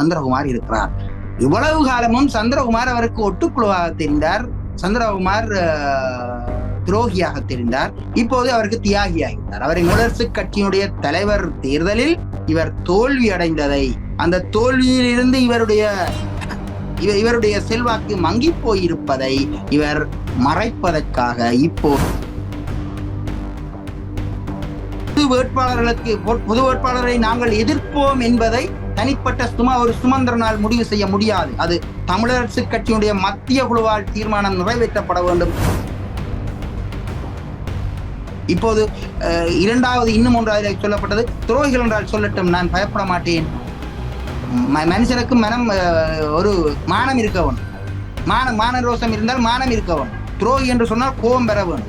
சந்திரகுமார் இருக்கிறார். இவ்வளவு காலமும் சந்திரகுமார் அவருக்கு ஒட்டுக்குழுவாக தெரிந்தார். சந்திரகுமார் துரோகியாக தெரிந்தார். இப்போது அவருக்கு தியாகியாகிவிட்டார். அவரின் முழரசு கட்சியினுடைய தலைவர் தேர்தலில் இவர் தோல்வி அடைந்ததை அந்த தோல்வியிலிருந்து இவருடைய இவர் இவருடைய செல்வாக்கு மங்கி போயிருப்பதை இவர் மறைப்பதற்காக இப்போ வேட்பாளர்களுக்கு பொ- பொது வேட்பாளரை நாங்கள் எதிர்ப்போம் என்பதை தனிப்பட்ட சுமா ஒரு சுமந்திரனால் முடிவு செய்ய முடியாது. அது தமிழரசு கட்சியினுடைய மத்திய குழுவால் தீர்மானம் நிறைவேற்றப்பட வேண்டும். இப்போது அஹ், இரண்டாவது இன்னும் ஒன்றாவது சொல்லப்பட்டது. துரோகிகள் என்றால் சொல்லட்டும் நான் பயப்பட மாட்டேன். ம- மனுஷனுக்கு மனம் ஒரு மானம் இருக்க வேணும் மான மான ரோசம் இருந்தால் மானம் இருக்க வேணும் துரோகி என்று சொன்னால் கோபம் பெற வேணும்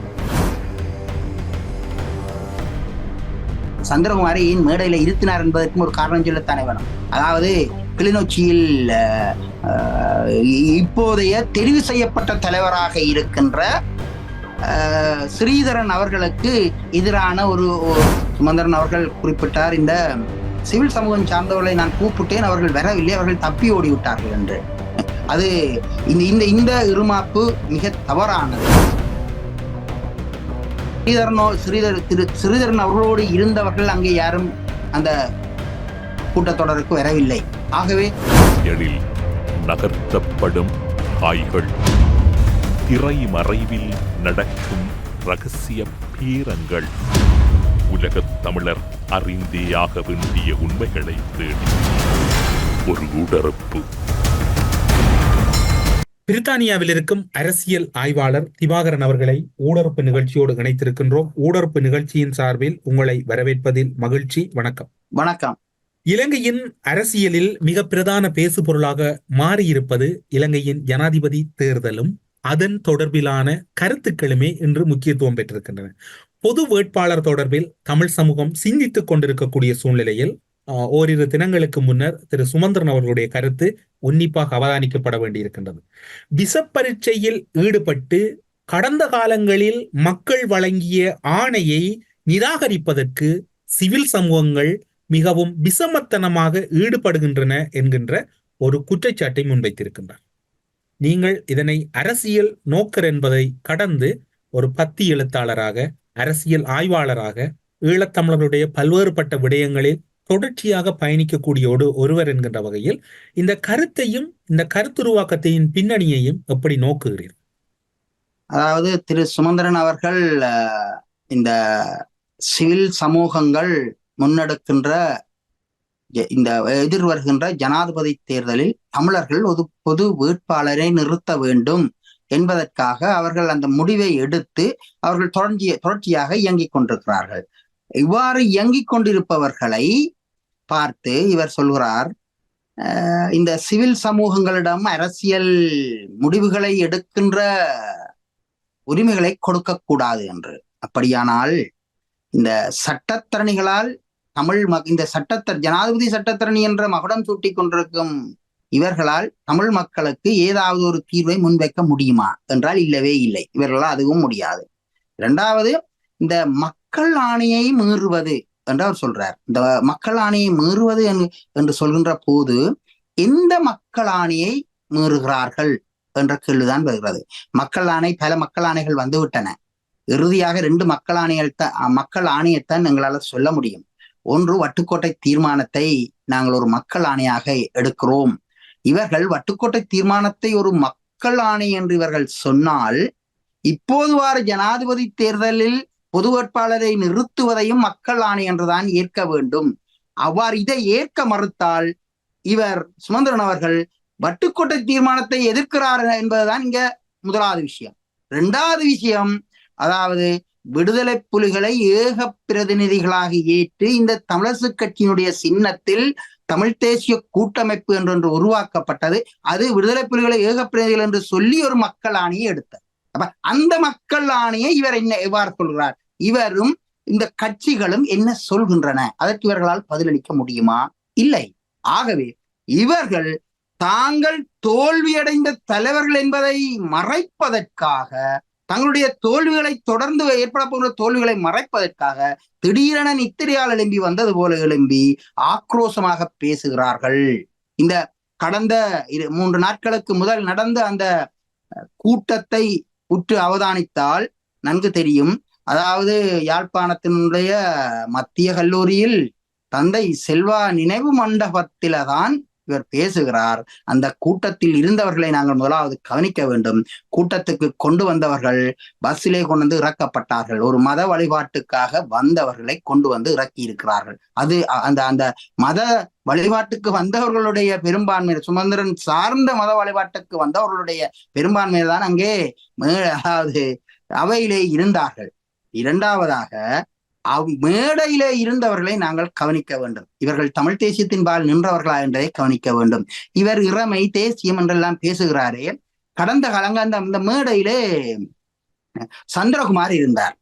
சந்திரகுமாரை மேடையில் மேடையில இருத்தினார் என்பதற்கும் ஒரு காரணம் சொல்லத்தானே வேணும். அதாவது கிளிநொச்சியில் இப்போதைய தெரிவு செய்யப்பட்ட தலைவராக இருக்கின்ற ஸ்ரீதரன் அவர்களுக்கு எதிரான ஒரு சுமந்திரன் அவர்கள் குறிப்பிட்டார் இந்த சிவில் சமூகம் சார்ந்தவர்களை நான் கூப்பிட்டேன் அவர்கள் வரவில்லை அவர்கள் தப்பி ஓடிவிட்டார்கள் என்று. அது இந்த இந்த இந்த இருமாப்பு மிக தவறானது. ஸ்ரீதரனோ ஸ்ரீதர் திரு ஸ்ரீதரன் அவர்களோடு இருந்தவர்கள் அங்கே யாரும் அந்த கூட்டத்தொடருக்கு வரவில்லை. ஆகவே எழில் நகர்த்தப்படும் காய்கள் திரை மறைவில் நடக்கும் ரகசிய பீரங்கள். உலகத் தமிழர் அறிந்தேயாக வேண்டிய உண்மைகளை தேடி. ஒரு உடறுப்பு பிரித்தானியாவில் இருக்கும் அரசியல் ஆய்வாளர் திவாகரன் அவர்களை ஊடறுப்பு நிகழ்ச்சியோடு இணைத்திருக்கின்றோம். ஊடறுப்பு நிகழ்ச்சியின் சார்பில் உங்களை வரவேற்பதில் மகிழ்ச்சி. வணக்கம். வணக்கம். இலங்கையின் அரசியலில் மிக பிரதான பேசுபொருளாக மாறியிருப்பது இலங்கையின் ஜனாதிபதி தேர்தலும் அதன் தொடர்பிலான கருத்துக்களுமே இன்று முக்கியத்துவம் பெற்றிருக்கின்றன. பொது வேட்பாளர் தொடர்பில் தமிழ் சமூகம் சிந்தித்துக் கொண்டிருக்கக்கூடிய சூழ்நிலையில் ஓரிரு தினங்களுக்கு முன்னர் திரு சுமந்திரன் அவர்களுடைய கருத்து உன்னிப்பாக அவதானிக்கப்பட வேண்டியிருக்கின்றது. விசப்பரீட்சையில் ஈடுபட்டு கடந்த காலங்களில் மக்கள் வழங்கிய ஆணையை நிராகரிப்பதற்கு சிவில் சமூகங்கள் மிகவும் விசமத்தனமாக ஈடுபடுகின்றன என்கின்ற ஒரு குற்றச்சாட்டை முன்வைத்திருக்கின்றார். நீங்கள் இதனை அரசியல் நோக்கர் என்பதை கடந்து ஒரு பத்தி எழுத்தாளராக அரசியல் ஆய்வாளராக ஈழத்தமிழருடைய பல்வேறுபட்ட விடயங்களில் தொடர்ச்சியாக பயணிக்கக்கூடிய ஒரு ஒருவர் என்கின்ற வகையில் இந்த கருத்தையும் இந்த கருத்துருவாக்கத்தையும் பின்னணியையும் எப்படி நோக்குகிறீர்கள் அதாவது திரு சுமந்திரன் அவர்கள் இந்த சிவில் சமூகங்கள் முன்னெடுக்கின்ற இந்த எதிர் வருகின்ற ஜனாதிபதி தேர்தலில் தமிழர்கள் ஒரு பொது வேட்பாளரை நிறுத்த வேண்டும் என்பதற்காக அவர்கள் அந்த முடிவை எடுத்து அவர்கள் தொடர்ச்சி தொடர்ச்சியாக இயங்கிக் கொண்டிருக்கிறார்கள். இவ்வாறு இயங்கிக் கொண்டிருப்பவர்களை பார்த்து இவர் சொல்கிறார் இந்த சிவில் சமூகங்களிடம் அரசியல் முடிவுகளை எடுக்கின்ற உரிமைகளை கொடுக்கக்கூடாது என்று. அப்படியானால் இந்த சட்டத்தரணிகளால் தமிழ் மக் இந்த சட்டத்த ஜனாதிபதி சட்டத்தரணி என்ற மகுடம் சூட்டி கொண்டிருக்கும் இவர்களால் தமிழ் மக்களுக்கு ஏதாவது ஒரு தீர்வை முன்வைக்க முடியுமா? என்றால் இல்லவே இல்லை. இவர்களால் அதுவும் முடியாது. இரண்டாவது இந்த மக் மக்கள் ஆணையை மீறுவது என்று அவர் சொல்றார். இந்த மக்கள் ஆணையை மீறுவது என்று- என்று சொல்கின்ற போது எந்த மக்கள் ஆணையை மீறுகிறார்கள் என்ற கேள்விதான் வருகிறது. மக்கள் ஆணை பல மக்கள் ஆணைகள் வந்துவிட்டன. இறுதியாக ரெண்டு மக்கள் ஆணைகள் தான் மக்கள் ஆணையத்தான் எங்களால் சொல்ல முடியும். ஒன்று வட்டுக்கோட்டை தீர்மானத்தை நாங்கள் ஒரு மக்கள் ஆணையாக எடுக்கிறோம். இவர்கள் வட்டுக்கோட்டை தீர்மானத்தை ஒரு மக்கள் ஆணை என்று இவர்கள் சொன்னால் இப்போது வார ஜனாதிபதி தேர்தலில் பொது வேட்பாளரை நிறுத்துவதையும் மக்கள் ஆணை என்றுதான் ஏற்க வேண்டும். அவ்வாறு இதை ஏற்க மறுத்தால் இவர் சுமந்திரன் அவர்கள் வட்டுக்கோட்டை தீர்மானத்தை எதிர்க்கிறார் என்பதுதான் இங்க முதலாவது விஷயம். இரண்டாவது விஷயம் அதாவது விடுதலை புலிகளை ஏக பிரதிநிதிகளாக ஏற்று இந்த தமிழரசு கட்சியினுடைய சின்னத்தில் தமிழ் தேசிய கூட்டமைப்பு என்றொன்று உருவாக்கப்பட்டது. அது விடுதலை புலிகளை ஏக பிரதிநிதிகள் என்று சொல்லி ஒரு மக்கள் ஆணையை எடுத்தார் அப்ப அந்த மக்கள் ஆணையை இவர் என்ன எவ்வாறு சொல்கிறார்? இவரும் இந்த கட்சிகளும் என்ன சொல்கின்றன? அதற்கு இவர்களால் பதிலளிக்க முடியுமா? இல்லை. ஆகவே இவர்கள் தாங்கள் தோல்வியடைந்த தலைவர்கள் என்பதை மறைப்பதற்காக தங்களுடைய தோல்விகளை தொடர்ந்து ஏற்பட போகிற தோல்விகளை மறைப்பதற்காக திடீரென நித்திரையால் எழும்பி வந்தது போல எழும்பி ஆக்ரோஷமாக பேசுகிறார்கள். இந்த கடந்த இரு மூன்று நாட்களுக்கு முதல் நடந்த அந்த கூட்டத்தை உற்று அவதானித்தால் நன்கு தெரியும். அதாவது யாழ்ப்பாணத்தினுடைய மத்திய கல்லூரியில் தந்தை செல்வா நினைவு மண்டபத்தில்தான் இவர் பேசுகிறார். அந்த கூட்டத்தில் இருந்தவர்களை நாங்கள் முதலாவது கவனிக்க வேண்டும். கூட்டத்துக்கு கொண்டு வந்தவர்கள் பஸ்ஸிலே கொண்டு வந்து இறக்கப்பட்டார்கள். ஒரு மத வழிபாட்டுக்காக வந்தவர்களை கொண்டு வந்து இறக்கி இருக்கிறார்கள் அது அந்த அந்த மத வழிபாட்டுக்கு வந்தவர்களுடைய பெரும்பான்மை சுமந்திரன் சார்ந்த மத வழிபாட்டுக்கு வந்தவர்களுடைய பெரும்பான்மையை தான் அங்கே மே- அதாவது அவையிலே இருந்தார்கள். இரண்டாவதாக அவ் மேடையிலே இருந்தவர்களை நாங்கள் கவனிக்க வேண்டும். இவர்கள் தமிழ் தேசியத்தின் பால் நின்றவர்களா என்றே கவனிக்க வேண்டும். இவர் இறமை தேசியம் என்றெல்லாம் பேசுகிறாரே. கடந்த காலங்க அந்த அந்த மேடையிலே சந்திரகுமார் இருந்தார்.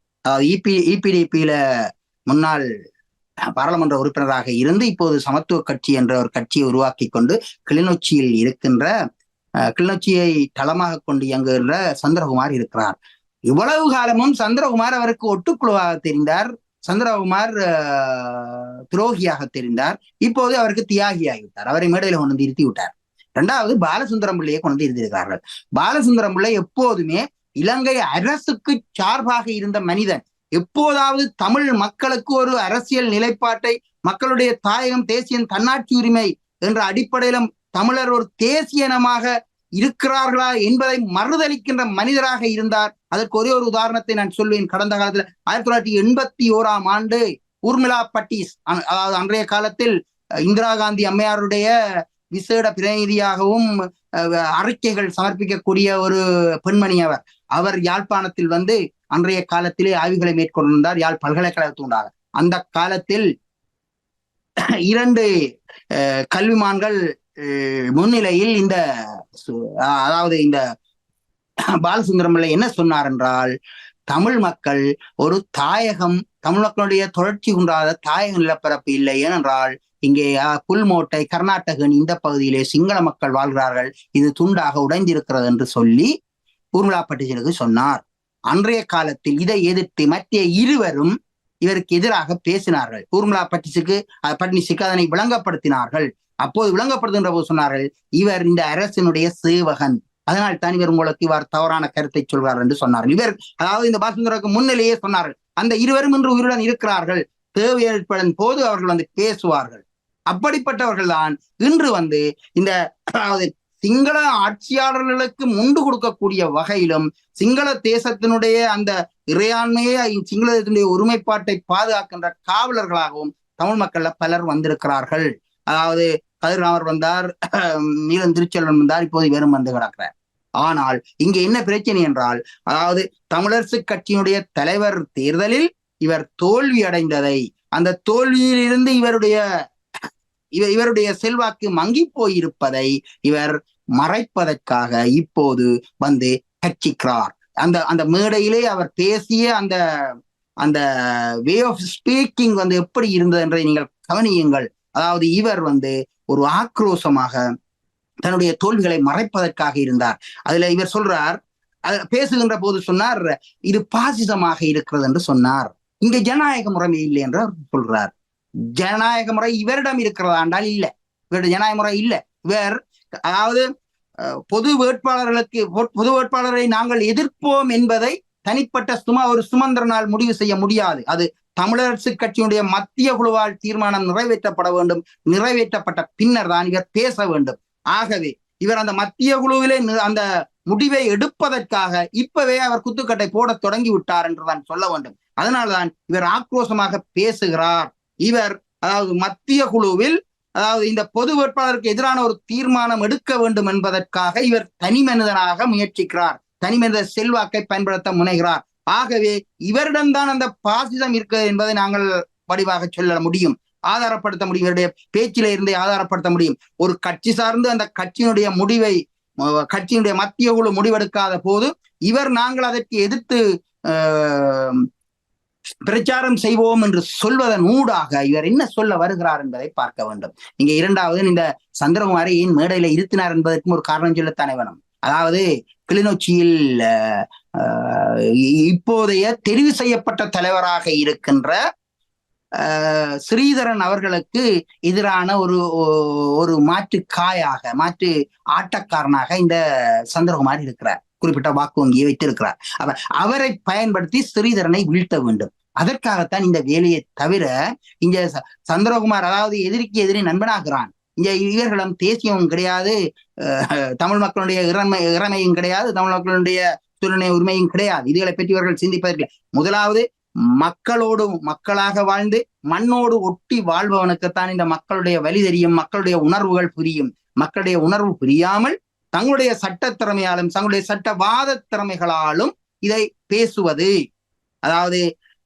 இபி இபிடிபியில முன்னாள் பாராளுமன்ற உறுப்பினராக இருந்து இப்போது சமத்துவ கட்சி என்ற ஒரு கட்சியை உருவாக்கி கொண்டு கிளிநொச்சியில் இருக்கின்ற அஹ், கிளிநொச்சியை தளமாக கொண்டு இயங்குகின்ற சந்திரகுமார் இருக்கிறார். இவ்வளவு காலமும் சந்திரகுமார் அவருக்கு ஒட்டுக்குழுவாக தெரிந்தார். சந்திரகுமார் துரோகியாக தெரிந்தார். இப்போது அவருக்கு தியாகியாகிவிட்டார். அவரை மேடையில கொண்டு வந்து இருத்தி விட்டார் இரண்டாவது பாலசுந்தரம் பிள்ளையை கொண்டு இருந்திருக்கிறார்கள். பாலசுந்தரம் பிள்ளை எப்போதுமே இலங்கை அரசுக்கு சார்பாக இருந்த மனிதன். எப்போதாவது தமிழ் மக்களுக்கு ஒரு அரசியல் நிலைப்பாட்டை மக்களுடைய தாயகம் தேசியம் தன்னாட்சி உரிமை என்ற அடிப்படையிலும் தமிழர் ஒரு தேசியனமாக இருக்கிறார்களா என்பதை மறுதளிக்கின்ற மனிதராக இருந்தார். அதற்கு ஒரே ஒரு உதாரணத்தை நான் சொல்வேன். கடந்த காலத்துல ஆயிரத்தி தொள்ளாயிரத்தி எண்பத்தி ஓராம் ஆண்டு ஊர்மிளா பட்டீஸ் அதாவது அன்றைய காலத்தில் இந்திரா காந்தி அம்மையாருடைய விசேட பிரதிநிதியாகவும் அறிக்கைகள் சமர்ப்பிக்கக்கூடிய ஒரு பெண்மணி அவர். அவர் யாழ்ப்பாணத்தில் வந்து அன்றைய காலத்திலே ஆய்வுகளை மேற்கொண்டிருந்தார். யாழ் பல்கலைக்கழகத்துண்டாக அந்த காலத்தில் இரண்டு அஹ், கல்விமான்கள் முன்னிலையில் இந்த அதாவது இந்த பாலசுந்தரம் பிள்ளை என்ன சொன்னார் என்றால் தமிழ் மக்கள் ஒரு தாயகம் தமிழ் மக்களுடைய தொடர்ச்சி குன்றாத தாயக நிலப்பரப்பு இல்லை. ஏனென்றால் இங்கே புல்மோட்டை கர்நாடகன் இந்த பகுதியிலே சிங்கள மக்கள் வாழ்கிறார்கள். இது துண்டாக உடைந்திருக்கிறது என்று சொல்லி ஊர்மிளா பட்டீசனுக்கு சொன்னார். அன்றைய காலத்தில் இதை எதிர்த்து மத்திய இருவரும் இவருக்கு எதிராக பேசினார்கள். ஊர்மிளா பட்டிசுக்கு பட்டினி அதனை விளங்கப்படுத்தினார்கள். அப்போது விளங்கப்படுத்துகின்ற போது சொன்னார்கள் இவர் இந்த அரசினுடைய சேவகன். அதனால் தான் இவர் உங்களுக்கு இவர் தவறான கருத்தை சொல்கிறார் என்று சொன்னார்கள். இவர் அதாவது இந்த பாசுந்தருக்கு முன்னிலேயே சொன்னார்கள். அந்த இருவரும் இன்று உயிருடன் இருக்கிறார்கள். தேவை ஏற்படும் போது அவர்கள் வந்து பேசுவார்கள். அப்படிப்பட்டவர்கள் தான் இன்று வந்து இந்த அதாவது சிங்கள ஆட்சியாளர்களுக்கு முண்டு கொடுக்கக்கூடிய வகையிலும் சிங்கள தேசத்தினுடைய அந்த இறையாண்மையை சிங்கள தேசத்தினுடைய ஒருமைப்பாட்டை பாதுகாக்கின்ற காவலர்களாகவும் தமிழ் மக்கள்ல பலர் வந்திருக்கிறார்கள். அதாவது கதிர்ராமர் வந்தார் நீலன் திருச்செல்வன் வந்தார் இப்போது வெறும் வந்து கிடக்கிறார். ஆனால் இங்கே என்ன பிரச்சனை என்றால் அதாவது தமிழரசு கட்சியினுடைய தலைவர் தேர்தலில் இவர் தோல்வி அடைந்ததை அந்த தோல்வியிலிருந்து இவருடைய இவர் இவருடைய செல்வாக்கு மங்கி போயிருப்பதை இவர் மறைப்பதற்காக இப்போது வந்து கட்சிக்கிறார் அந்த அந்த மேடையிலே அவர் பேசிய அந்த அந்த வே ஆஃப் ஸ்பீக்கிங் வந்து எப்படி இருந்தது என்றதை நீங்கள் கவனியுங்கள். அதாவது இவர் வந்து ஒரு ஆக்ரோஷமாக தன்னுடைய தோல்விகளை மறைப்பதற்காக இருந்தார். அதுல இவர் சொல்றார் பேசுகின்ற போது சொன்னார் இது பாசிசமாக இருக்கிறது என்று சொன்னார். இங்க ஜனநாயக முறைமை இல்லை என்று சொல்றார். ஜனநாயக முறை இவரிடம் இருக்கிறதா என்றால் இவருடைய ஜனநாயக முறை இல்லை. இவர் அதாவது அஹ், பொது வேட்பாளர்களுக்கு பொ- பொது வேட்பாளரை நாங்கள் எதிர்ப்போம் என்பதை தனிப்பட்ட சும்மா ஒரு சுமந்திரனால் முடிவு செய்ய முடியாது. அது தமிழரசு கட்சியினுடைய மத்திய குழுவால் தீர்மானம் நிறைவேற்றப்பட வேண்டும் நிறைவேற்றப்பட்ட பின்னர் தான் இவர் பேச வேண்டும். ஆகவே இவர் அந்த மத்திய குழுவிலே அந்த முடிவை எடுப்பதற்காக இப்பவே அவர் குத்துக்கட்டை போட தொடங்கி விட்டார் என்று தான் சொல்ல வேண்டும். அதனால்தான் இவர் ஆக்ரோஷமாக பேசுகிறார். இவர் அதாவது மத்திய குழுவில் அதாவது இந்த பொது வேட்பாளருக்கு எதிரான ஒரு தீர்மானம் எடுக்க வேண்டும் என்பதற்காக இவர் தனி மனிதனாக முயற்சிக்கிறார். தனி மனித செல்வாக்கை பயன்படுத்த முனைகிறார். ஆகவே இவரிடம்தான் அந்த பாசிசம் இருக்கிறது என்பதை நாங்கள் வடிவாக சொல்ல முடியும். ஆதாரப்படுத்த முடியும். இவருடைய பேச்சில இருந்தே ஆதாரப்படுத்த முடியும். ஒரு கட்சி சார்ந்து அந்த கட்சியினுடைய முடிவை கட்சியினுடைய மத்திய குழு முடிவெடுக்காத போது இவர் நாங்கள் அதற்கு எதிர்த்து பிரச்சாரம் செய்வோம் என்று சொல்வதன் ஊடாக இவர் என்ன சொல்ல வருகிறார் என்பதை பார்க்க வேண்டும். இங்க இரண்டாவது இந்த சந்திரகுமாரை ஏன் மேடையில இருத்தினார் என்பதற்கும் ஒரு காரணம் சொல்லத்தானே வேணும். அதாவது கிளிநொச்சியில் இப்போதைய தெரிவு செய்யப்பட்ட தலைவராக இருக்கின்ற ஸ்ரீதரன் அவர்களுக்கு எதிரான ஒரு ஒரு மாற்று காயாக மாற்று ஆட்டக்காரனாக இந்த சந்திரகுமார் இருக்கிறார். குறிப்பிட்ட வாக்கு வங்கியை வைத்திருக்கிறார். அவர் அவரை பயன்படுத்தி ஸ்ரீதரனை வீழ்த்த வேண்டும். அதற்காகத்தான் இந்த வேலையை தவிர இங்க ச- சந்திரகுமார் அதாவது எதிரிக்கு எதிரி நண்பனாகிறான். இங்க இவர்களும் தேசியமும் கிடையாது தமிழ் மக்களுடைய இறமை இறமையும் கிடையாது தமிழ் மக்களுடைய சுரணை உரிமையும் கிடையாது. இதுகளை பற்றி இவர்கள் சிந்திப்பதற்கு முதலாவது மக்களோடு மக்களாக வாழ்ந்து மண்ணோடு ஒட்டி வாழ்பவனுக்குத்தான் இந்த மக்களுடைய வழி தெரியும் மக்களுடைய உணர்வுகள் புரியும். மக்களுடைய உணர்வு புரியாமல் தங்களுடைய சட்ட திறமையாலும் தங்களுடைய சட்டவாத திறமைகளாலும் இதை பேசுவது. அதாவது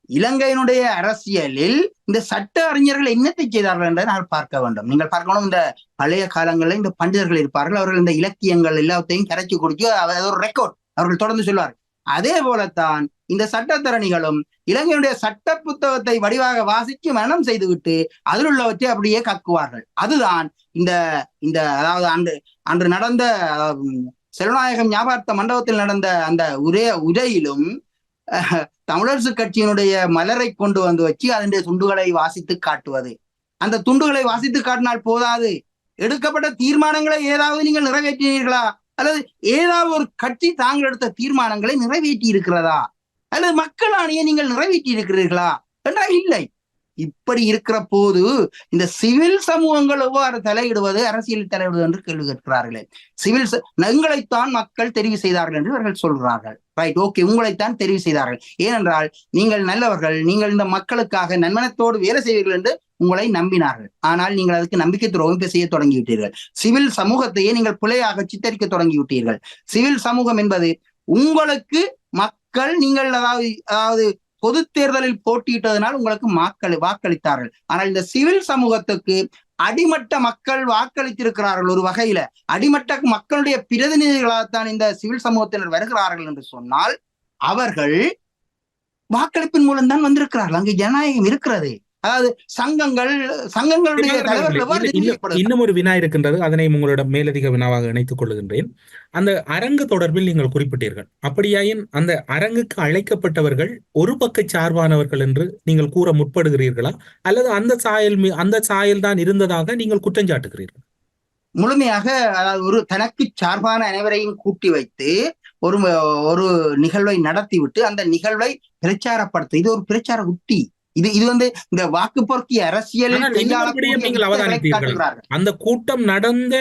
இலங்கையினுடைய அரசியலில் இந்த சட்ட அறிஞர்கள் என்னத்தை செய்தார்கள் என்று நான் பார்க்க வேண்டும். நீங்கள் பார்க்கணும் இந்த பழைய காலங்களில் இந்த பண்டிதர்கள் இருப்பார்கள் அவர்கள் இந்த இலக்கியங்கள் எல்லாத்தையும் கரைச்சி குடிச்சு அது ஒரு ரெக்கார்ட் அவர்கள் தொடர்ந்து சொல்வார்கள். அதே போலத்தான் இந்த சட்டத்தரணிகளும் இலங்கையுடைய சட்ட புத்தகத்தை வடிவாக வாசித்து மனம் செய்துவிட்டு அதில் உள்ளவற்றை அப்படியே கக்குவார்கள். அதுதான் இந்த இந்த அதாவது அன்று அன்று நடந்த அதாவது, செல்வநாயகம் ஞாபகார்த்த மண்டபத்தில் நடந்த அந்த உரே உரையிலும் தமிழரசு கட்சியினுடைய மலரை கொண்டு வந்து வச்சு அதனுடைய துண்டுகளை வாசித்து காட்டுவது. அந்த துண்டுகளை வாசித்து காட்டினால் போதாது. எடுக்கப்பட்ட தீர்மானங்களை ஏதாவது நீங்கள் நிறைவேற்றினீர்களா? அல்லது ஏதாவது ஒரு கட்சி தாங்கள் எடுத்த தீர்மானங்களை நிறைவேற்றி இருக்கிறதா? அல்லது மக்கள் ஆணையை நீங்கள் நிறைவேற்றி இருக்கிறீர்களா? என்றால் இல்லை. இப்படி இருக்கிற போது இந்த சிவில் சமூகங்கள் எவ்வாறு தலையிடுவது அரசியல் தலையிடுவது என்று கேள்வி கேட்கிறார்களே. சிவில் எங்களைத்தான் மக்கள் தெரிவு செய்தார்கள் என்று இவர்கள் சொல்கிறார்கள். ரைட் ஓகே உங்களைத்தான் தெரிவு செய்தார்கள். ஏனென்றால் நீங்கள் நல்லவர்கள் நீங்கள் இந்த மக்களுக்காக நன்மனத்தோடு வேலை செய்வீர்கள் என்று உங்களை நம்பினார்கள். ஆனால் நீங்கள் அதுக்கு நம்பிக்கை துரோகம் செய்ய தொடங்கிவிட்டீர்கள். சிவில் சமூகத்தையே நீங்கள் பிழையாக சித்தரிக்க தொடங்கிவிட்டீர்கள். சிவில் சமூகம் என்பது உங்களுக்கு மக்கள் நீங்கள் அதாவது அதாவது பொது தேர்தலில் போட்டியிட்டதனால் உங்களுக்கு மக்கள் வாக்களித்தார்கள். ஆனால் இந்த சிவில் சமூகத்துக்கு அடிமட்ட மக்கள் வாக்களித்திருக்கிறார்கள் ஒரு வகையில. அடிமட்ட மக்களுடைய பிரதிநிதிகளாகத்தான் இந்த சிவில் சமூகத்தினர் வருகிறார்கள் என்று சொன்னால் அவர்கள் வாக்களிப்பின் மூலம் தான் வந்திருக்கிறார்கள். அங்கு ஜனநாயகம் இருக்கிறது. அதாவது சங்கங்கள் சங்கங்களுடைய தலைவர்கள் இன்னும் ஒரு வினா இருக்கின்றது. அதனை உங்களிடம் மேலதிக வினாவாக இணைத்துக் கொள்ளுகின்றேன். அந்த அரங்கு தொடர்பில் நீங்கள் குறிப்பிட்டீர்கள். அப்படியாயின் அந்த அரங்குக்கு அழைக்கப்பட்டவர்கள் ஒரு பக்க சார்பானவர்கள் என்று நீங்கள் கூற முற்படுகிறீர்களா? அல்லது அந்த சாயல் அந்த சாயல் தான் இருந்ததாக நீங்கள் குற்றஞ்சாட்டுகிறீர்கள் முழுமையாக அதாவது ஒரு தனக்கு சார்பான அனைவரையும் கூட்டி வைத்து ஒரு ஒரு நிகழ்வை நடத்திவிட்டு அந்த நிகழ்வை பிரச்சாரப்படுத்து இது ஒரு பிரச்சார உத்தி. இது இது வந்து இந்த வாக்கு பொறுக்கி அரசியலில் ஆனால் இன்னொரு விடயம் நீங்கள் அவதானித்தீர்கள். காட்டுகிறார்கள். அந்த கூட்டம் நடந்த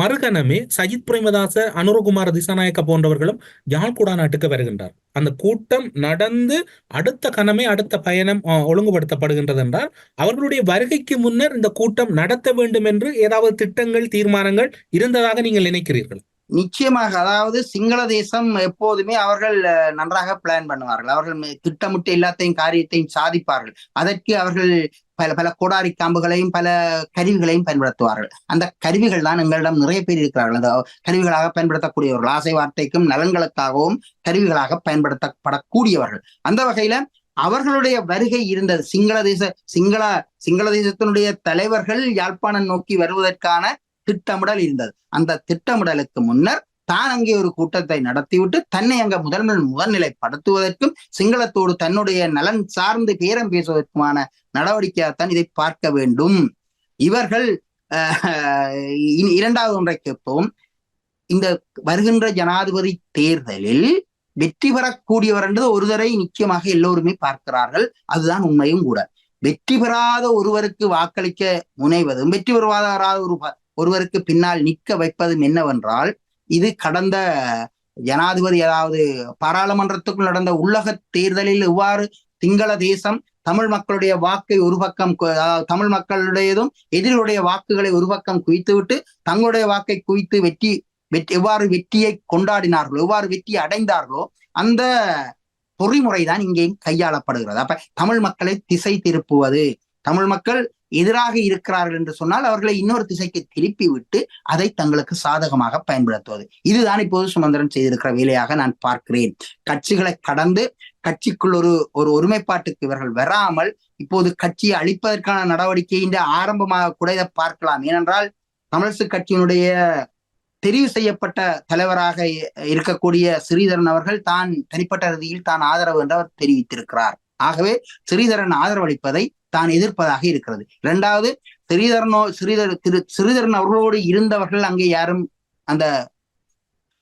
மறுகணமே சஜித் பிரேமதாச அனுரகுமார திசாநாயக்க போன்றவர்களும் யாழ்குடா நாட்டுக்கு வருகின்றார். அந்த கூட்டம் நடந்து அடுத்த கணமே அடுத்த பயணம் ஒழுங்குபடுத்தப்படுகின்றது என்றால் அவர்களுடைய வருகைக்கு முன்னர் இந்த கூட்டம் நடத்த வேண்டும் என்று ஏதாவது திட்டங்கள் தீர்மானங்கள் இருந்ததாக நீங்கள் நினைக்கிறீர்கள். நிச்சயமாக அதாவது சிங்கள தேசம் எப்போதுமே அவர்கள் நன்றாக பிளான் பண்ணுவார்கள். அவர்கள் திட்டமிட்டு எல்லாத்தையும் காரியத்தையும் சாதிப்பார்கள். அதற்கு அவர்கள் பல பல கோடாரி காம்புகளையும் பல கருவிகளையும் பயன்படுத்துவார்கள். அந்த கருவிகள் தான் எங்களிடம் நிறைய பேர் இருக்கிறார்கள். அந்த கருவிகளாக பயன்படுத்தக்கூடியவர்கள். ஆசை வார்த்தைக்கும் நலன்களுக்காகவும் கருவிகளாக பயன்படுத்தப்படக்கூடியவர்கள். அந்த வகையில அவர்களுடைய வருகை இருந்தது. சிங்கள தேச சிங்கள சிங்கள தேசத்தினுடைய தலைவர்கள் யாழ்ப்பாணம் நோக்கி வருவதற்கான திட்டமிடல் இருந்தது. அந்த திட்டமிடலுக்கு முன்னர் தான் அங்கே ஒரு கூட்டத்தை நடத்திவிட்டு தன்னை அங்க முதன்மை முதல்நிலைப்படுத்துவதற்கும் சிங்களத்தோடு தன்னுடைய நலன் சார்ந்து பேரம் பேசுவதற்குமான நடவடிக்கையாகத்தான் இதை பார்க்க வேண்டும். இவர்கள் இரண்டாவது ஒன்றை கேட்போம். இந்த வருகின்ற ஜனாதிபதி தேர்தலில் வெற்றி பெறக்கூடியவர் என்றது ஒருவரை நிச்சயமாக எல்லோருமே பார்க்கிறார்கள். அதுதான் உண்மையும் கூட. வெற்றி பெறாத ஒருவருக்கு வாக்களிக்க முனைவதும் வெற்றி பெறாத ஒரு ஒருவருக்கு பின்னால் நிற்க வைப்பதும் என்னவென்றால் இது கடந்த ஜனாதிபதி அதாவது பாராளுமன்றத்துக்குள் நடந்த உள்ளக தேர்தலில் இவ்வாறு சிங்கள தேசம் தமிழ் மக்களுடைய வாக்கை ஒரு பக்கம் கு- தமிழ் மக்களுடையதும் எதிரியுடைய வாக்குகளை ஒரு பக்கம் குவித்துவிட்டு தங்களுடைய வாக்கை குவித்து வெற்றி வெற்றி எவ்வாறு வெற்றியை கொண்டாடினார்களோ எவ்வாறு வெற்றியை அடைந்தார்களோ அந்த பொறிமுறை தான் இங்கே கையாளப்படுகிறது. அப்ப தமிழ் மக்களை திசை திருப்புவது. தமிழ் மக்கள் எதிராக இருக்கிறார்கள் என்று சொன்னால் அவர்களை இன்னொரு திசைக்கு திருப்பி விட்டு அதை தங்களுக்கு சாதகமாக பயன்படுத்துவது. இதுதான் இப்போது சுமந்திரன் செய்திருக்கிற வேலையாக நான் பார்க்கிறேன். கட்சிகளை கடந்து கட்சிக்குள் ஒரு ஒரு ஒருமைப்பாட்டுக்கு இவர்கள் வராமல் இப்போது கட்சியை அழிப்பதற்கான நடவடிக்கையின் ஆரம்பமாக கூட இதை பார்க்கலாம். ஏனென்றால் தமிழரசு கட்சியினுடைய தெரிவு செய்யப்பட்ட தலைவராக இருக்கக்கூடிய ஸ்ரீதரன் அவர்கள் தான் தனிப்பட்ட ரீதியில் தான் ஆதரவு என்று அவர் தெரிவித்திருக்கிறார். ஆகவே ஸ்ரீதரன் ஆதரவளிப்பதை தான் எதிர்ப்பதாக இருக்கிறது. இரண்டாவது ஸ்ரீதரனோ ஸ்ரீதர் திரு ஸ்ரீதரன் அவர்களோடு இருந்தவர்கள் அங்கே யாரும் அந்த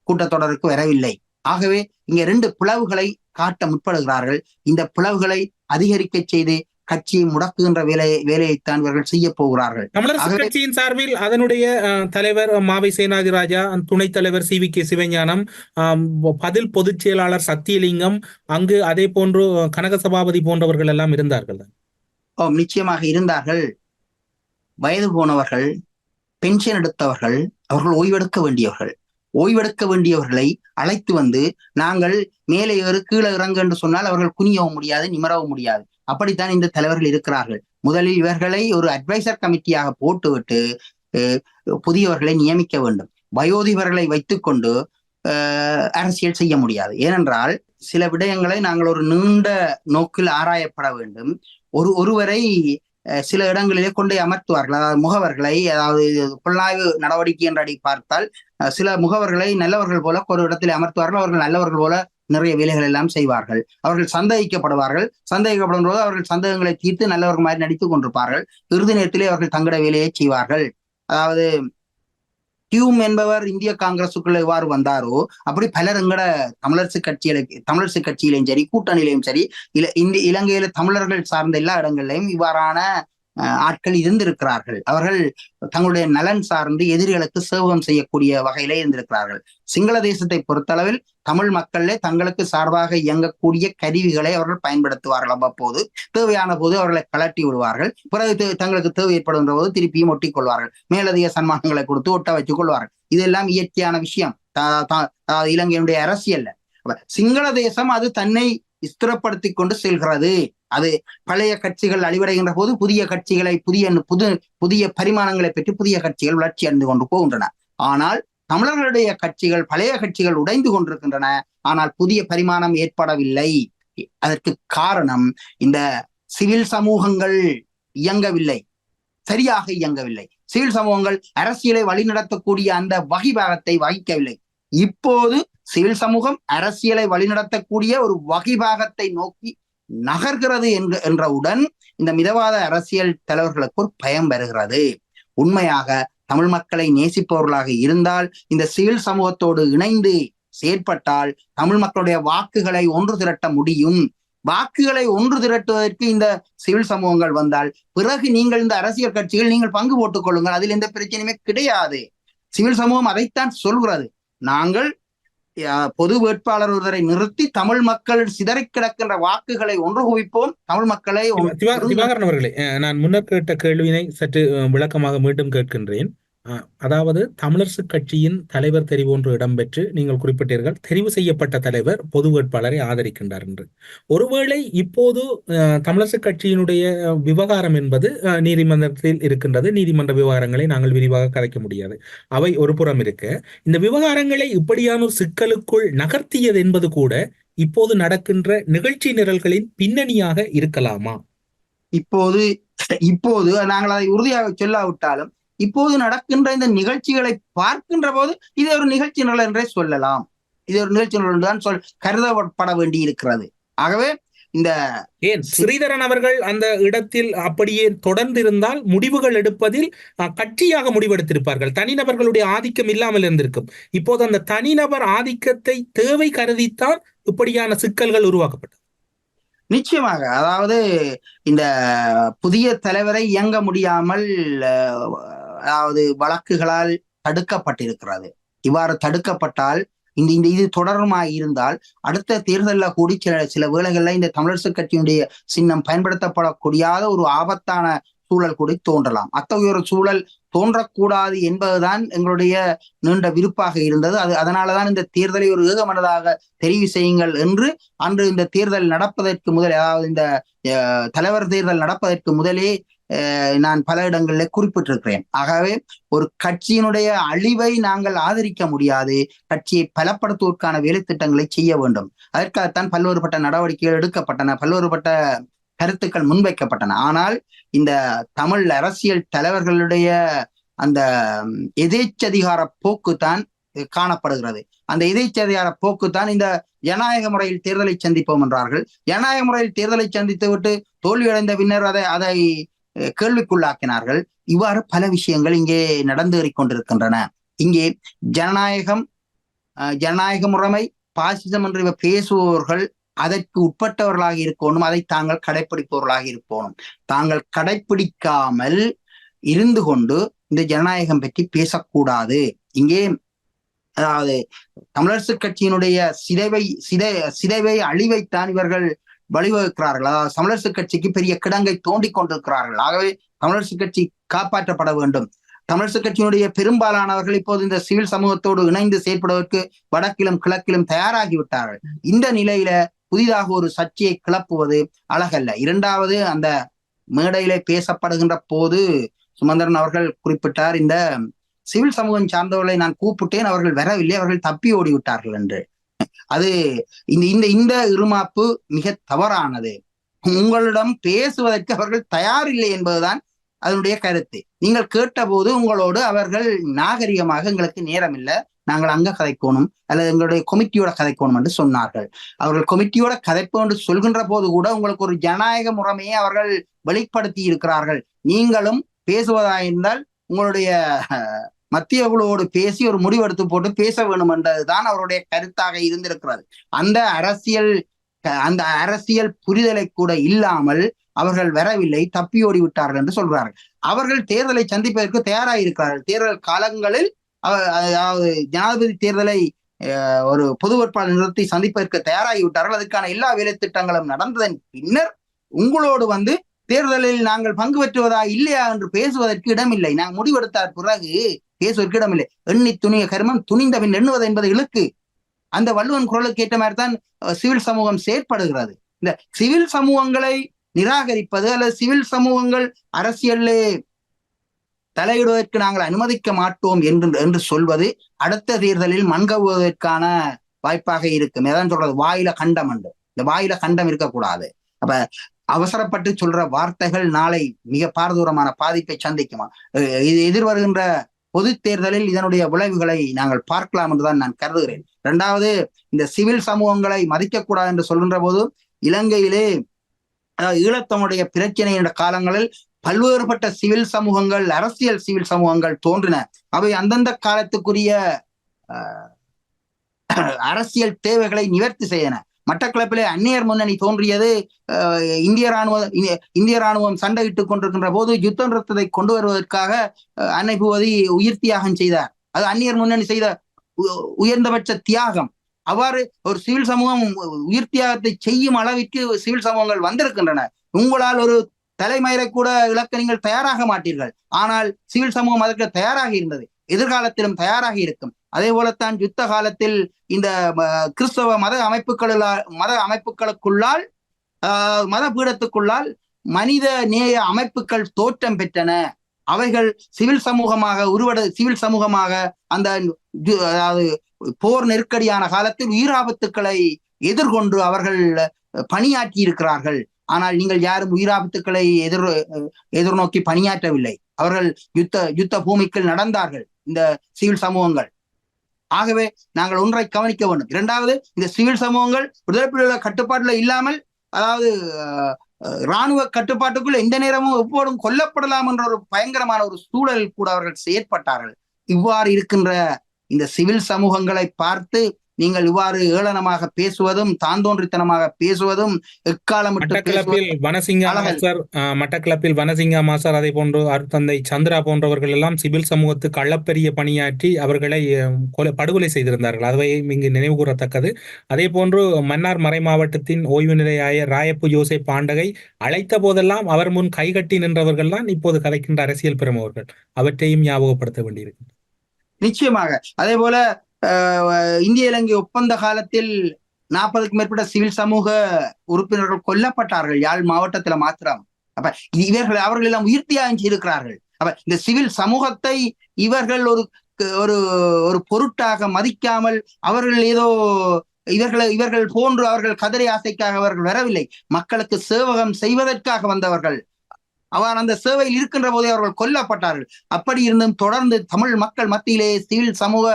கூட்டத்தொடருக்கு வரவில்லை. ஆகவே இங்க ரெண்டு பிளவுகளை காட்ட முற்படுகிறார்கள். இந்த பிளவுகளை அதிகரிக்க செய்து கட்சியை முடக்குகின்ற வேலையை வேலையைத்தான் இவர்கள் செய்ய போகிறார்கள். தமிழரசு ஆகவே- கட்சியின் சார்பில் அதனுடைய அஹ், தலைவர் மாவை சேனாதிராஜா துணைத் தலைவர் சி வி கே சிவஞானம் பதில் பொதுச் செயலாளர் சத்தியலிங்கம் அங்கு அதே போன்று கனக சபாபதி போன்றவர்கள் எல்லாம் இருந்தார்கள். நிச்சயமாக இருந்தார்கள். வயது போனவர்கள் பென்ஷன் எடுத்தவர்கள் அவர்கள் ஓய்வெடுக்க வேண்டியவர்கள். ஓய்வெடுக்க வேண்டியவர்களை அழைத்து வந்து நாங்கள் மேலே ஏறு கீழே இறங்கு என்று சொன்னால் அவர்கள் குனியவும் முடியாது நிமரவும் முடியாது. அப்படித்தான் இந்த தலைவர்கள் இருக்கிறார்கள். முதலில் இவர்களை ஒரு அட்வைசர் கமிட்டியாக போட்டுவிட்டு புதியவர்களை நியமிக்க வேண்டும். வயோதிபர்களை வைத்துக்கொண்டு அரசியல் செய்ய முடியாது. ஏனென்றால் சில விடயங்களை நாங்கள் ஒரு நீண்ட நோக்கில் ஆராயப்பட வேண்டும். ஒரு ஒருவரை அஹ், சில இடங்களிலே கொண்டு அமர்த்துவார்கள். அதாவது முகவர்களை அதாவது புலனாய்வு நடவடிக்கை என்ற அடி பார்த்தால் அஹ், சில முகவர்களை நல்லவர்கள் போல ஒரு இடத்தில் அமர்த்துவார்கள். அவர்கள் நல்லவர்கள் போல நிறைய வேலைகள் எல்லாம் செய்வார்கள். அவர்கள் சந்தேகிக்கப்படுவார்கள். சந்தேகிக்கப்படும் போது அவர்கள் சந்தேகங்களை தீர்த்து நல்லவர்கள் மாதிரி நடித்துக் கொண்டிருப்பார்கள். இறுதி நேரத்திலே அவர்கள் தங்கட வேலையை செய்வார்கள். அதாவது டியூம் என்பவர் இந்திய காங்கிரசுக்குள்ள எவ்வாறு வந்தாரோ அப்படி பலர் எங்கட தமிழரசு கட்சியில தமிழரசு கட்சியிலையும் சரி கூட்டணியிலையும் சரி இல இந்த இலங்கையில தமிழர்கள் சார்ந்த எல்லா இடங்களிலையும் இவ்வாறான அஹ், ஆட்கள் இருந்திருக்கிறார்கள். அவர்கள் தங்களுடைய நலன் சார்ந்து எதிரிகளுக்கு சேவகம் செய்யக்கூடிய வகையிலே இருந்திருக்கிறார்கள். சிங்கள தேசத்தை பொறுத்தளவில் தமிழ் மக்களே தங்களுக்கு சார்பாக இயங்கக்கூடிய கருவிகளை அவர்கள் பயன்படுத்துவார்கள் அவ்வப்போது. தேவையான போது அவர்களை கலட்டி விடுவார்கள். பிறகு தங்களுக்கு தேவை ஏற்படுகின்ற போது திருப்பியும் ஒட்டிக் கொள்வார்கள். மேலதிக சன்மானங்களை கொடுத்து ஒட்ட வச்சுக் கொள்வார்கள். இதெல்லாம் இயற்கையான விஷயம். இலங்கையினுடைய அரசியல்ல சிங்கள தேசம் அது தன்னை ஸ்திரப்படுத்தி கொண்டு செல்கிறது. அது பழைய கட்சிகள் அழிவடைகின்ற போது புதிய கட்சிகளை புதிய புது புதிய பரிமாணங்களை பெற்று புதிய கட்சிகள் வளர்ச்சி அடைந்து கொண்டு போகின்றன. ஆனால் தமிழர்களுடைய கட்சிகள் பழைய கட்சிகள் உடைந்து கொண்டிருக்கின்றன. ஆனால் புதிய பரிமாணம் ஏற்படவில்லை. அதற்கு காரணம் இந்த சிவில் சமூகங்கள் இயங்கவில்லை. சரியாக இயங்கவில்லை. சிவில் சமூகங்கள் அரசியலை வழிநடத்தக்கூடிய அந்த வகிபாகத்தை வகிக்கவில்லை. இப்போது சிவில் சமூகம் அரசியலை வழிநடத்தக்கூடிய ஒரு வகிபாகத்தை நோக்கி நகர்கிறது என்ற என்றவுடன் இந்த மிதவாத அரசியல் தலைவர்களுக்கு ஒரு பயம் வருகிறது. உண்மையாக தமிழ் மக்களை நேசிப்பவர்களாக இருந்தால் இந்த சிவில் சமூகத்தோடு இணைந்து செயற்பட்டால் தமிழ் மக்களுடைய வாக்குகளை ஒன்று திரட்ட முடியும். வாக்குகளை ஒன்று திரட்டுவதற்கு இந்த சிவில் சமூகங்கள் வந்தால் பிறகு நீங்கள் இந்த அரசியல் கட்சிகள் நீங்கள் பங்கு போட்டுக் கொள்ளுங்கள். அதில் எந்த பிரச்சனையுமே கிடையாது. சிவில் சமூகம் அதைத்தான் சொல்கிறது. நாங்கள் பொது வேட்பாளர் ஒருவரை நிறுத்தி தமிழ் மக்கள் சிதறி கிடக்கின்ற வாக்குகளை ஒன்று குவிப்போம். தமிழ் மக்களை திவாகரன் அவர்களே நான் முன்னர் கேட்ட கேள்வியினை சற்று விளக்கமாக மீண்டும் கேட்கின்றேன். அதாவது தமிழரசு கட்சியின் தலைவர் தெரிவு ஒன்று இடம்பெற்று நீங்கள் குறிப்பிட்டீர்கள் தெரிவு செய்யப்பட்ட தலைவர் பொது வேட்பாளரை ஆதரிக்கின்றார் என்று. ஒருவேளை இப்போது தமிழரசு கட்சியினுடைய விவகாரம் என்பது அஹ், நீதிமன்றத்தில் இருக்கின்றது. நீதிமன்ற விவகாரங்களை நாங்கள் விரிவாக கதைக்க முடியாது. அவை ஒரு புறம் இருக்க. இந்த விவகாரங்களை இப்படியான ஒரு சிக்கலுக்குள் நகர்த்தியது என்பது கூட இப்போது நடக்கின்ற நிகழ்ச்சி நிரல்களின் பின்னணியாக இருக்கலாமா? இப்போது இப்போது நாங்கள் அதை உறுதியாக சொல்லாவிட்டாலும் இப்போது நடக்கின்ற இந்த நிகழ்ச்சிகளை பார்க்கின்ற போது இது ஒரு நிகழ்ச்சி நிரல் என்றே சொல்லலாம். இது ஒரு நிகழ்ச்சி நிரல் தான் சொல் கருதப்பட வேண்டி இருக்கிறது ஆகவே இந்த ஏன்? ஸ்ரீதரன் அவர்கள் அந்த இடத்தில் அப்படியே தொடர்ந்து இருந்தால் முடிவுகள் எடுப்பதில் கட்சியாக முடிவெடுத்திருப்பார்கள். தனிநபர்களுடைய ஆதிக்கம் இல்லாமல் இருந்திருக்கும். இப்போது அந்த தனிநபர் ஆதிக்கத்தை தேவை கருதித்தான் இப்படியான சிக்கல்கள் உருவாக்கப்பட்டது. நிச்சயமாக. அதாவது இந்த புதிய தலைவரை இயங்க முடியாமல் அதாவது வழக்குகளால் தடுக்கப்பட்டிருக்கிறது. இவ்வாறு தடுக்கப்பட்டால் இந்த இந்த இது தொடருமாய் இருந்தால் அடுத்த தேர்தலில் கூடி சில சில வேளைகள்ல இந்த தமிழரசு கட்சியினுடைய சின்னம் பயன்படுத்தப்படக்கூடியாத ஒரு ஆபத்தான சூழல் கூட தோன்றலாம். அத்தகைய ஒரு சூழல் தோன்றக்கூடாது என்பதுதான் எங்களுடைய நீண்ட விருப்பாக இருந்தது. அது அதனாலதான் இந்த தேர்தலை ஒரு ஏகமனதாக தெரிவு செய்யுங்கள் என்று அன்று இந்த தேர்தல் நடப்பதற்கு முதல் அதாவது இந்த அஹ், தலைவர் தேர்தல் நடப்பதற்கு முதலே நான் பல இடங்களில் குறிப்பிட்டிருக்கிறேன். ஆகவே ஒரு கட்சியினுடைய அழிவை நாங்கள் ஆதரிக்க முடியாது. கட்சியை பலப்படுத்துவதற்கான வேலை திட்டங்களை செய்ய வேண்டும். அதற்காகத்தான் பல்வேறுபட்ட நடவடிக்கைகள் எடுக்கப்பட்டன. பல்வேறுபட்ட கருத்துக்கள் முன்வைக்கப்பட்டன. ஆனால் இந்த தமிழ் அரசியல் தலைவர்களுடைய அந்த எதேச்சதிகார போக்கு தான் காணப்படுகிறது. அந்த எதேச்சதிகார போக்கு தான் இந்த ஜனநாயக முறையில் தேர்தலை சந்திப்போம் என்றார்கள். ஜனநாயக முறையில் தேர்தலை சந்தித்து விட்டு தோல்வியடைந்த பின்னர் அதை அதை கேள்விக்குள்ளாக்கினார்கள். இவ்வாறு பல விஷயங்கள் இங்கே நடந்தேறிக் கொண்டிருக்கின்றன. இங்கே ஜனநாயகம் ஜனநாயக முறைமை பாசிசம் என்று இவ பேசுபவர்கள் அதற்கு உட்பட்டவர்களாக இருக்கணும் அதை தாங்கள் கடைப்பிடிப்பவர்களாக இருக்கணும் தாங்கள் கடைப்பிடிக்காமல் இருந்து கொண்டு இந்த ஜனநாயகம் பற்றி பேசக்கூடாது. இங்கே அதாவது தமிழரசு கட்சியினுடைய சிதைவை சிதை சிதைவை அழிவைத்தான் இவர்கள் வழிவகுக்கிறார்களா? தமிழரசு கட்சிக்கு பெரிய கிடங்கை தோண்டிக் கொண்டிருக்கிறார்கள். ஆகவே தமிழரசு கட்சி காப்பாற்றப்பட வேண்டும். தமிழரசு கட்சியினுடைய பெரும்பாலானவர்கள் இப்போது இந்த சிவில் சமூகத்தோடு இணைந்து செயற்படுவதற்கு வடக்கிலும் கிழக்கிலும் தயாராகி விட்டார்கள். இந்த நிலையில புதிதாக ஒரு சர்ச்சையை கிளப்புவது அழகல்ல. இரண்டாவது அந்த மேடையிலே பேசப்படுகின்ற போது சுமந்திரன் அவர்கள் குறிப்பிட்டார் இந்த சிவில் சமூகம் சார்ந்தவர்களை நான் கூப்பிட்டேன். அவர்கள் வரவில்லை. அவர்கள் தப்பி ஓடிவிட்டார்கள் என்று. அது இந்த இந்த இந்த இருமாப்பு மிக தவறானது. உங்களிடம் பேசுவதற்கு அவர்கள் தயாரில்லை என்பதுதான் அதனுடைய கருத்து. நீங்கள் கேட்டபோது உங்களோடு அவர்கள் நாகரிகமாக எங்களுக்கு நேரம் இல்லை நாங்கள் அங்க கதைக்கணும் அல்லது எங்களுடைய கொமிட்டியோட கதைக்கணும் என்று சொன்னார்கள். அவர்கள் கொமிட்டியோட கதைப்போம் என்று சொல்கின்ற போது கூட உங்களுக்கு ஒரு ஜனநாயக முறைமையை அவர்கள் வெளிப்படுத்தி இருக்கிறார்கள். நீங்களும் பேசுவதாயிருந்தால் உங்களுடைய மத்திய குழுவோடு பேசி ஒரு முடிவெடுத்து போட்டு பேச வேண்டும் என்றதுதான் அவருடைய கருத்தாக இருந்திருக்கிறது. அந்த அரசியல் அந்த அரசியல் புரிதலை கூட இல்லாமல் அவர்கள் வரவில்லை தப்பியோடி விட்டார்கள் என்று சொல்கிறார்கள். அவர்கள் தேர்தலை சந்திப்பதற்கு தயாராக இருக்கிறார்கள். தேர்தல் காலங்களில் அதாவது ஜனாதிபதி தேர்தலை ஒரு பொது வேட்பாளர் நிறுத்தி சந்திப்பதற்கு தயாராகி விட்டார்கள். அதுக்கான எல்லா வேலை திட்டங்களும் நடந்ததன் பின்னர் உங்களோடு வந்து தேர்தலில் நாங்கள் பங்கு பெற்றுவதா இல்லையா என்று பேசுவதற்கு இடமில்லை. நாங்கள் முடிவெடுத்த பிறகு பேசுவதற்கு இடமில்லை எண்ணி துணிய கருமம் துணிந்த பின் எண்ணுவது என்பது இழுக்கு. அந்த வள்ளுவன் குரலுக்கு ஏற்ற மாதிரி தான் சிவில் சமூகம் செயற்படுகிறது. இந்த சிவில் சமூகங்களை நிராகரிப்பது அல்லது சிவில் சமூகங்கள் அரசியலே தலையிடுவதற்கு நாங்கள் அனுமதிக்க மாட்டோம் என்று என்று சொல்வது அடுத்த தேர்தலில் மண்கவுவதற்கான வாய்ப்பாக இருக்கும். எதான் சொல்றது வாயில கண்டம் உண்டு இந்த வாயில கண்டம் இருக்கக்கூடாது. அப்ப அவசரப்பட்டு சொல்ற வார்த்தைகள் நாளை மிக பாரதூரமான பாதிப்பை சந்திக்குமா? இது எதிர்வருகின்ற பொது தேர்தலில் இதனுடைய விளைவுகளை நாங்கள் பார்க்கலாம் என்றுதான் நான் கருதுகிறேன். இரண்டாவது இந்த சிவில் சமூகங்களை மதிக்கக்கூடாது என்று சொல்கின்ற போது இலங்கையிலே அதாவது ஈழத்தமிழுடைய பிரச்சனை என்ற காலங்களில் பல்வேறுபட்ட சிவில் சமூகங்கள் அரசியல் சிவில் சமூகங்கள் தோன்றின. அவை அந்தந்த காலத்துக்குரிய அரசியல் தேவைகளை நிவர்த்தி செய்தன மட்டக்களப்பிலே அந்நியர் முன்னணி தோன்றியது இந்திய ராணுவ இந்திய- இந்திய ராணுவம் சண்டையிட்டுக் கொண்டிருக்கின்ற போது யுத்த நிறுத்தத்தை கொண்டு வருவதற்காக அன்னை பூவதி உயிர் தியாகம் செய்தார். அது அந்நியர் முன்னணி செய்த உ- உயர்ந்தபட்ச தியாகம். அவ்வாறு ஒரு சிவில் சமூகம் உயிர் தியாகத்தை செய்யும் அளவிற்கு சிவில் சமூகங்கள் வந்திருக்கின்றன. உங்களால் ஒரு தலைமயிரை கூட இழக்க நீங்கள் தயாராக மாட்டீர்கள். ஆனால் சிவில் சமூகம் அதற்கு தயாராக இருந்தது. எதிர்காலத்திலும் தயாராக இருக்கும். அதே போலத்தான் யுத்த காலத்தில் இந்த கிறிஸ்தவ மத அமைப்புகளால் மத அமைப்புகளுக்குள்ளால் ஆஹ், மத பீடத்துக்குள்ளால் மனித நேய அமைப்புகள் தோற்றம் பெற்றன. அவைகள் சிவில் சமூகமாக உருவட சிவில் சமூகமாக அந்த அதாவது போர் நெருக்கடியான காலத்தில் உயிராபத்துக்களை எதிர்கொண்டு அவர்கள் பணியாற்றி இருக்கிறார்கள். ஆனால் நீங்கள் யாரும் உயிராபத்துக்களை எதிர் எதிர்நோக்கி பணியாற்றவில்லை. அவர்கள் யுத்த யுத்த பூமிக்குள் நடந்தார்கள். இந்த சிவில் சமூகங்கள். ஆகவே நாங்கள் ஒன்றை கவனிக்க வேண்டும். இரண்டாவது இந்த சிவில் சமூகங்கள் விடுதலை புலிகள கட்டுப்பாட்டுல இல்லாமல் அதாவது இராணுவ கட்டுப்பாட்டுக்குள்ள எந்த நேரமும் எப்போதும் கொல்லப்படலாம் என்ற ஒரு பயங்கரமான ஒரு சூழல் கூட அவர்கள் செயற்பட்டார்கள் இவ்வாறு இருக்கின்ற இந்த சிவில் சமூகங்களை பார்த்து நீங்கள் இவ்வாறு ஏளனமாக பேசுவதும் தாந்தோன்றித்தனமாக பேசுவதும் எக்காலமிட்டு மட்டக்களப்பில் வனசிங்கா மாஸ்டர் அதே போன்று அருத்தந்தை சந்திரா போன்றவர்கள் எல்லாம் சிவில் சமூகத்துக்கு அளப்பரிய பணியாற்றி அவர்களை படுகொலை செய்திருந்தார்கள். அதுவே இங்கு நினைவு கூறத்தக்கது. அதே போன்று மன்னார் மறை மாவட்டத்தின் ஓய்வு நிலையாய ராயப்பு யோசே பாண்டகை அழைத்த போதெல்லாம் அவர் முன் கைகட்டி நின்றவர்கள் தான் இப்போது கதைக்கின்ற அரசியல் பிரமுகர்கள். அவற்றையும் ஞாபகப்படுத்த வேண்டியிருக்கு நிச்சயமாக. அதே போல இந்திய இலங்கை ஒப்பந்த காலத்தில் நாற்பதுக்கும் மேற்பட்ட சிவில் சமூக உறுப்பினர்கள் கொல்லப்பட்டார்கள் யாழ் மாவட்டத்துல மாத்திரம். அப்ப இவர்கள் அவர்கள் எல்லாம் உயிர் தியாகம் செய்திருக்கிறார்கள் அப்ப இந்த சிவில் சமூகத்தை இவர்கள் ஒரு ஒரு ஒரு பொருட்டாக மதிக்காமல் அவர்கள் ஏதோ இவர்களை இவர்கள் போன்று அவர்கள் கதிரை ஆசைக்காக அவர்கள் வரவில்லை. மக்களுக்கு சேவகம் செய்வதற்காக வந்தவர்கள். அவர் அந்த சேவையில் இருக்கின்ற போதே அவர்கள் கொல்லப்பட்டார்கள். அப்படி இருந்தும் தொடர்ந்து தமிழ் மக்கள் மத்தியிலே சிவில் சமூக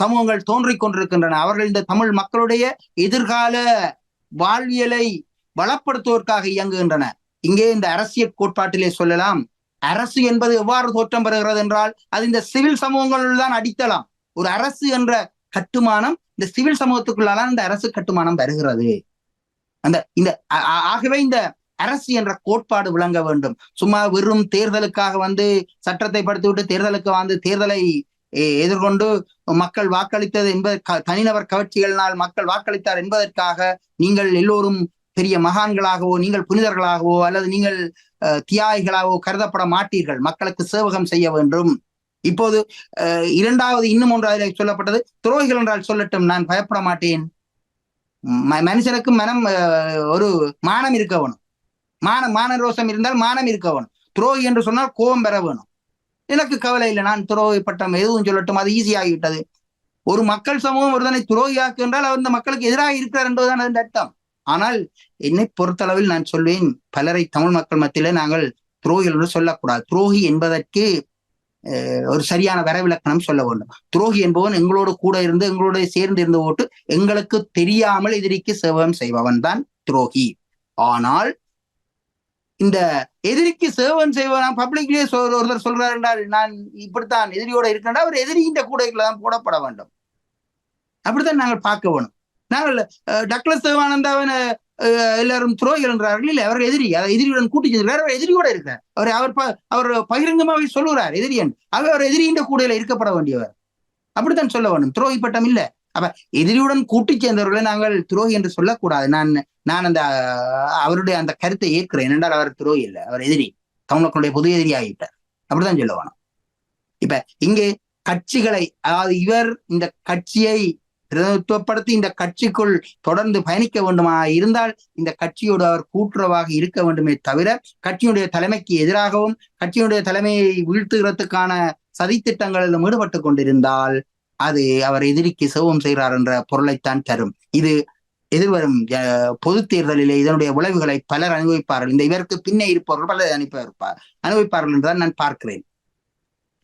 சமூகங்கள் தோன்றிக் கொண்டிருக்கின்றன. அவர்கள் இந்த தமிழ் மக்களுடைய எதிர்கால வாழ்வியலை வளப்படுத்துவதற்காக இயங்குகின்றன. இங்கே இந்த அரசியல் கோட்பாட்டிலே சொல்லலாம். அரசு என்பது எவ்வாறு தோற்றம் பெறுகிறது என்றால் அது இந்த சிவில் சமூகங்களில் தான் அடித்தளம். ஒரு அரசு என்ற கட்டுமானம் இந்த சிவில் சமூகத்துக்குள்ளால இந்த அரசு கட்டுமானம் வருகிறது அந்த இந்த ஆகவே இந்த அரசு என்ற கோட்பாடு விளங்க வேண்டும். சும்மா வெறும் தேர்தலுக்காக வந்து சட்டத்தை படுத்திவிட்டு தேர்தலுக்கு வந்து தேர்தலை எதிர்கொண்டு மக்கள் வாக்களித்தது என்பது க- தனிநபர் கவர்ச்சிகளினால் மக்கள் வாக்களித்தார் என்பதற்காக நீங்கள் எல்லோரும் பெரிய மகான்களாகவோ நீங்கள் புனிதர்களாகவோ அல்லது நீங்கள் அஹ், தியாகிகளாகவோ கருதப்பட மாட்டீர்கள். மக்களுக்கு சேவகம் செய்ய வேண்டும். இப்போது அஹ், இரண்டாவது இன்னும் ஒன்று அதில் சொல்லப்பட்டது. துரோகிகள் என்றால் சொல்லட்டும் நான் பயப்பட மாட்டேன். ம- மனுஷனுக்கு மனம் அஹ், ஒரு மானம் இருக்க வேணும். மான மான ரோசம் இருந்தால் மானம் இருக்க வேணும். துரோகி என்று சொன்னால் கோபம் பெற வேணும். எனக்கு கவலை இல்லை. நான் துரோகி பட்டம் எதுவும் சொல்லட்டும். அது ஈஸியாகிவிட்டது ஒரு மக்கள் சமூகம் ஒருதனை துரோகியாக்கு என்றால் அவர் இந்த மக்களுக்கு எதிராக இருக்கிறார் என்பதுதான் அதன் அர்த்தம். ஆனால் என்னை பொறுத்தளவில் நான் சொல்வேன் பலரை தமிழ் மக்கள் மத்தியில நாங்கள் துரோகிகள் என்று சொல்லக்கூடாது. துரோகி என்பதற்கு அஹ், ஒரு சரியான வரவிலக்கணம் சொல்ல வேண்டும். துரோகி என்பவன் எங்களோடு கூட இருந்து எங்களோட சேர்ந்து இருந்து ஓட்டு எங்களுக்கு தெரியாமல் எதிரிக்கு சேவகம் செய்பவன் தான் துரோகி. ஆனால் இந்த எதிரிக்கு சேவன் செய்வான் பப்ளிக்லயே ஒருத்தர் சொல்றார் நான் இப்படித்தான் எதிரியோட இருக்கேன்டா அவர் எதிரியின் கூடைக்குள்ள தான் போடப்பட வேண்டும். அப்படித்தான் நாங்கள் பார்க்க வேணும். நாங்கள் டக்ளஸ் தேவானந்தாவன் எல்லாரும் துரோகிகள் என்றார்கள். இல்லை அவர் எதிரி. அதை எதிரியுடன் கூட்டி சென்றார். அவர் எதிரியோட இருக்கிறார். அவர் அவர் அவர் பகிரங்கமாக சொல்லுகிறார். எதிரியன் அவர் அவர் எதிரியின் கூடையில இருக்கப்பட வேண்டியவர். அப்படித்தான் சொல்ல வேண்டும் துரோகி பட்டம் இல்ல. அப்ப எதிரியுடன் கூட்டி சேர்ந்தவர்களை நாங்கள் துரோகி என்று சொல்லக்கூடாது. நான் நான் அந்த அவருடைய அந்த கருத்தை ஏற்கிறேன். என்றால் அவர் துரோகி இல்லை அவர் எதிரி. தமிழர்களுடைய பொது எதிரி ஆகிட்டார் அப்படிதான் சொல்லுவானோ இப்ப இங்கே கட்சிகளை அதாவது இவர் இந்த கட்சியை பிரதிநிதித்துவப்படுத்தி இந்த கட்சிக்குள் தொடர்ந்து பயணிக்க வேண்டுமா இருந்தால் இந்த கட்சியோடு அவர் கூட்டுறவாக இருக்க வேண்டுமே தவிர கட்சியுடைய தலைமைக்கு எதிராகவும் கட்சியுடைய தலைமையை வீழ்த்துகிறதுக்கான சதித்திட்டங்களிலும் ஈடுபட்டு கொண்டிருந்தால் அது அவர் எதிரிக்கு சேவம் செய்கிறார் என்ற பொருளைத்தான் தரும். இது எதிர்வரும் பொது பொதுத் தேர்தலிலே இதனுடைய விளைவுகளை பலர் அனுபவிப்பார்கள். இந்த இவருக்கு பின்னே இருப்பவர்கள் பலர் அனுப்பியிருப்பார் அனுபவிப்பார்கள் என்றுதான் நான் பார்க்கிறேன்.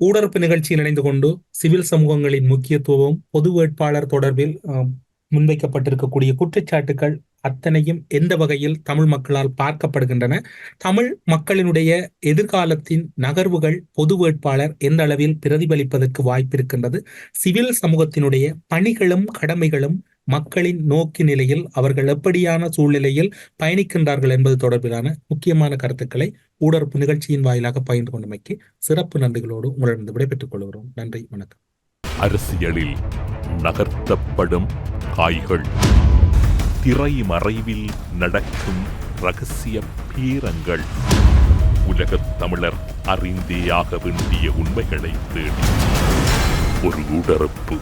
ஊடறுப்பு நிகழ்ச்சியில் இணைந்து கொண்டு சிவில் சமூகங்களின் முக்கியத்துவம் பொது வேட்பாளர் தொடர்பில் முன்வைக்கப்பட்டிருக்கக்கூடிய குற்றச்சாட்டுகள் அத்தனையும் எந்த வகையில் தமிழ் மக்களால் பார்க்கப்படுகின்றன? தமிழ் மக்களினுடைய எதிர்காலத்தின் நகர்வுகள் பொது வேட்பாளர் எந்த அளவில் பிரதிபலிப்பதற்கு வாய்ப்பிருக்கின்றது? சிவில் சமூகத்தினுடைய பணிகளும் கடமைகளும் மக்களின் நோக்கு நிலையில் அவர்கள் எப்படியான சூழ்நிலையில் பயணிக்கின்றார்கள் என்பது தொடர்பிலான முக்கியமான கருத்துக்களை ஊடறுப்பு நிகழ்ச்சியின் வாயிலாக பகிர்ந்து கொண்டமைக்கு சிறப்பு நன்றிகளோடு உங்களிடம் விடைபெற்றுக் கொள்கிறோம். நன்றி வணக்கம். அரசியலில் நகர்த்தப்படும் காய்கள் திரை மறைவில் நடக்கும் ரகசிய பீரங்கள். உலகத் தமிழர் அறிந்தேயாக வேண்டிய உண்மைகளை தேடி ஒரு ஊடறுப்பு